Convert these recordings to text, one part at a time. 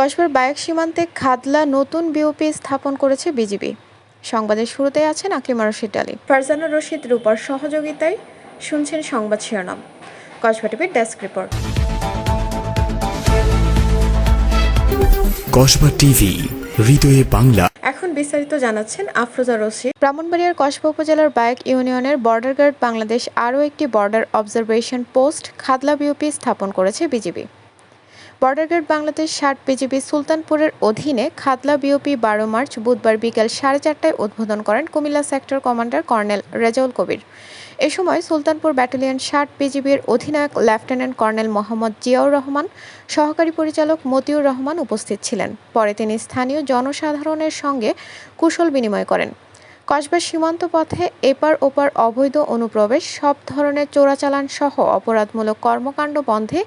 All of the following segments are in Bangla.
কসবার বায়ক সীমান্তে খাদলা নতুন বিওপি স্থাপন করেছে বিজিবি। সংবাদের শুরুতে আছেন আকলিমা রশিদ আলী। ফারজানা রশিদ রূপার সহযোগিতায় শুনছেন সংবাদ শিরোনাম। কসবা টিভির ডেস্ক রিপোর্ট। কসবা টিভি হৃদয়ে বাংলা। এখন বিস্তারিত জানাচ্ছেন আফরোজা রশিদ। ব্রাহ্মণবাড়িয়ার কসবা উপজেলার বায়ক ইউনিয়নের বর্ডার গার্ড বাংলাদেশ আরও একটি border observation post Khadla BOP স্থাপন করেছে বিজিবি। বর্ডার গার্ড বাংলাদেশ ষাট বিজিবি সুলতানপুরের অধীনে খাদলা বিওপি বারো মার্চ বুধবার বিকেল সাড়ে চারটায় উদ্বোধন করেন Comilla sector commander colonel Rezaul Kabir. এ সময় সুলতানপুর ব্যাটালিয়ন ষাট বিজিবির অধিনায়ক লেফটেন্যান্ট কর্নেল মোহাম্মদ জিয়াউর রহমান, সহকারী পরিচালক মতিউর রহমান উপস্থিত ছিলেন। পরে তিনি স্থানীয় জনসাধারণের সঙ্গে কুশল বিনিময় করেন। কসবার সীমান্ত পথে এপার ওপার অবৈধ অনুপ্রবেশ, সব ধরনের চোরাচালান সহ অপরাধমূলক কর্মকাণ্ড বন্ধে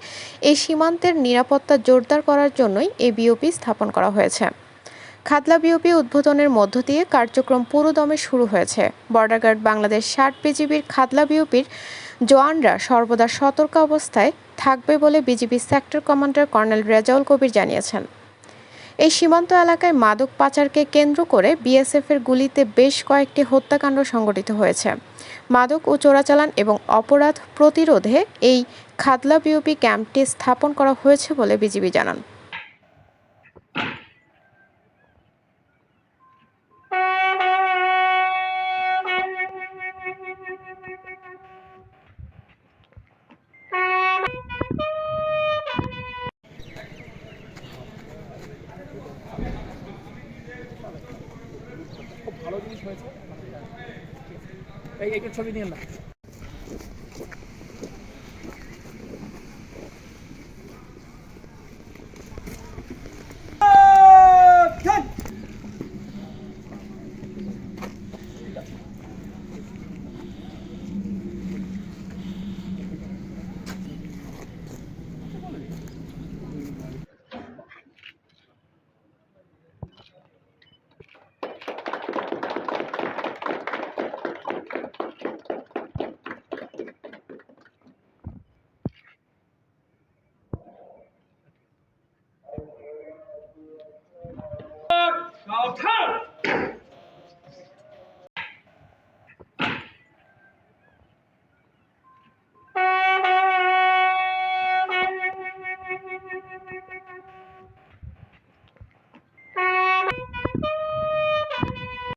এই সীমান্তের নিরাপত্তা জোরদার করার জন্যই এ বিওপি স্থাপন করা হয়েছে। খাদলা বিওপি উদ্বোধনের মধ্য দিয়ে কার্যক্রম পুরোদমে শুরু হয়েছে। বর্ডার গার্ড বাংলাদেশ ষাট বিজিবির খাদলা বিওপির জওয়ানরা সর্বদা সতর্ক অবস্থায় থাকবে বলে BGB sector commander colonel Rezaul Kabir জানিয়েছেন। এই সীমান্ত এলাকায় মাদক পাচারকে কেন্দ্র করে বিএসএফের গুলিতে বেশ কয়েকটি হত্যাকাণ্ড সংঘটিত হয়েছে। মাদক ও চোরাচালান এবং অপরাধ প্রতিরোধে এই খাদলা বিওপি ক্যাম্পটি স্থাপন করা হয়েছে বলে বিজিবি জানান। জিনিস হয়েছে এই একটা ছবি নিয়ে না।